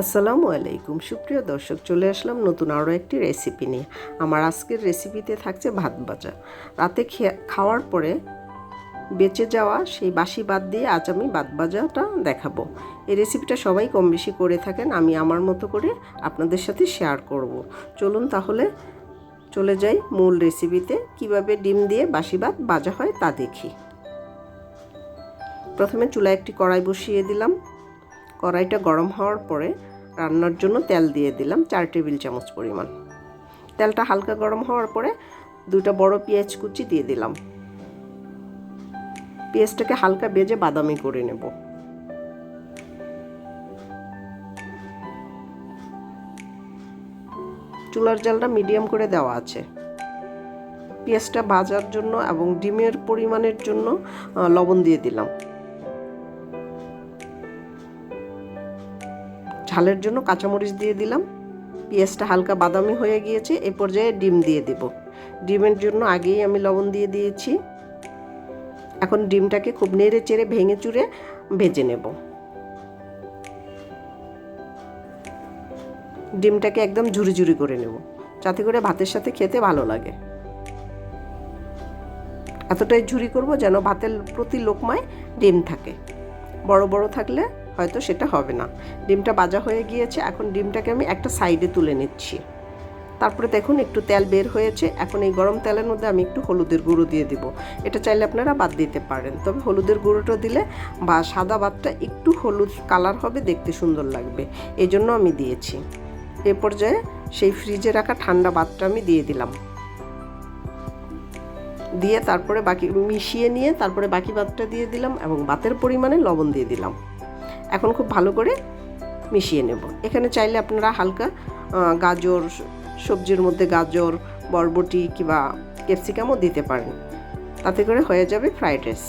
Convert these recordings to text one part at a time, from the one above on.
আসসালামু আলাইকুম। সুপ্রিয় দর্শক, চলে আসলাম নতুন আরও একটি রেসিপি নিয়ে। আমার আজকের রেসিপিতে থাকছে ভাত ভাজা। রাতে খাওয়ার পরে বেঁচে যাওয়া সেই বাসি ভাত দিয়ে আজ আমি ভাত ভাজাটা দেখাবো। এই রেসিপিটা সবাই কম বেশি করে থাকেন, আমি আমার মতো করে আপনাদের সাথে শেয়ার করব। চলুন তাহলে চলে যাই মূল রেসিপিতে কীভাবে ডিম দিয়ে বাসি ভাত ভাজা হয় তা দেখি। প্রথমে চুলায় একটি কড়াই বসিয়ে দিলাম। কড়াইটা গরম হওয়ার পরে রান্নার জন্য তেল দিয়ে দিলাম চার টেবিল চামচ পরিমাণ। তেলটা হালকা গরম হওয়ার পরে দুটো বড় পেঁয়াজ কুচি দিয়ে দিলাম। পেঁয়াজটাকে হালকা বেজে বাদামি করে নেব। চুলার জালটা মিডিয়াম করে দেওয়া আছে। পেঁয়াজটা ভাজার জন্য এবং ডিমের পরিমাণের জন্য লবণ দিয়ে দিলাম। ঝালের জন্য কাঁচামরিচ দিয়ে দিলাম। পেঁয়াজটা হালকা বাদামি হয়ে গিয়েছে, এ পর্যায়ে ডিম দিয়ে দেব। ডিমের জন্য আগেই আমি লবণ দিয়ে দিয়েছি। এখন ডিমটাকে খুব নেড়ে চেড়ে ভেঙে চুরে ভেজে নেব। ডিমটাকে একদম ঝুরি ঝুরি করে নেব, যাতে করে ভাতের সাথে খেতে ভালো লাগে। এতটাই ঝুরি করব যেন ভাতের প্রতি লোকমায় ডিম থাকে। বড় বড় থাকলে হয়তো সেটা হবে না। ডিমটা বাজা হয়ে গিয়েছে, এখন ডিমটাকে আমি একটা সাইডে তুলে নিচ্ছি। তারপরে দেখুন, একটু তেল বের হয়েছে, এখন এই গরম তেলের মধ্যে আমি একটু হলুদের গুঁড়ো দিয়ে দিব। এটা চাইলে আপনারা বাদ দিতে পারেন, তবে হলুদের গুঁড়োটা দিলে বা সাদা ভাতটা একটু হলুদ কালার হবে, দেখতে সুন্দর লাগবে। এই জন্য আমি দিয়েছি। এ পর্যায়ে সেই ফ্রিজে রাখা ঠান্ডা ভাতটা আমি দিয়ে দিলাম। দিয়ে তারপরে বাকি, মিশিয়ে নিয়ে তারপরে বাকি ভাতটা দিয়ে দিলাম এবং ভাতের পরিমাণে লবণ দিয়ে দিলাম। এখন খুব ভালো করে মিশিয়ে নেব। এখানে চাইলে আপনারা হালকা গাজর, সবজির মধ্যে গাজর, বরবটি কিংবা ক্যাপসিকামও দিতে পারেন। তাতে করে হয়ে যাবে ফ্রাইড রাইস।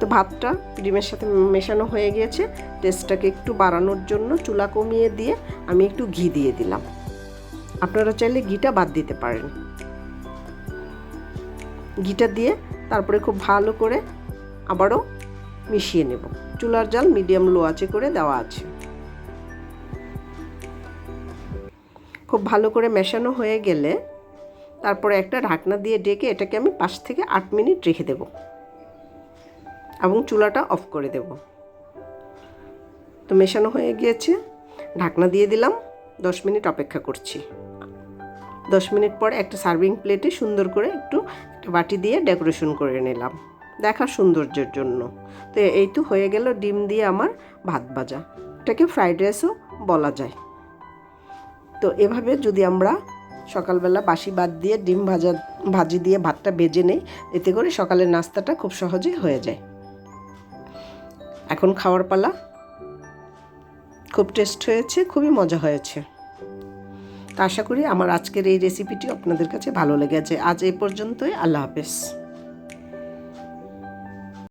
তো ভাতটা ডিমের সাথে মেশানো হয়ে গিয়েছে। টেস্টটাকে একটু বাড়ানোর জন্য চুলা কমিয়ে দিয়ে আমি একটু ঘি দিয়ে দিলাম। আপনারা চাইলে ঘিটা বাদ দিতে পারেন। ঘিটা দিয়ে তারপরে খুব ভালো করে আবারও মিশিয়ে নেব। চুলার জাল মিডিয়াম লো আঁচে করে দেওয়া আছে। খুব ভালো করে মেশানো হয়ে গেলে তারপরে একটা ঢাকনা দিয়ে ডেকে এটাকে আমি পাঁচ থেকে আট মিনিট রেখে দেব এবং চুলাটা অফ করে দেব। তো মেশানো হয়ে গিয়েছে, ঢাকনা দিয়ে দিলাম, দশ মিনিট অপেক্ষা করছি। দশ মিনিট পর একটা সার্ভিং প্লেটে সুন্দর করে একটু একটা বাটি দিয়ে ডেকোরেশন করে নিলাম। দেখার সৌন্দর্যের জন্য। তো এই তো হয়ে গেল ডিম দিয়ে আমার ভাত ভাজা। এটাকে ফ্রাইড রাইসও বলা যায়। তো এভাবে যদি আমরা সকালবেলা বাসি ভাত দিয়ে ডিম ভাজা, ভাজি দিয়ে ভাতটা ভেজে নেই, এতে করে সকালের নাস্তাটা খুব সহজেই হয়ে যায়। এখন খাওয়ার পালা। খুব টেস্ট হয়েছে, খুবই মজা হয়েছে। তা আশা করি আমার আজকের এই রেসিপিটি আপনাদের কাছে ভালো লেগেছে। আজ এ পর্যন্তই, আল্লাহ হাফেজ।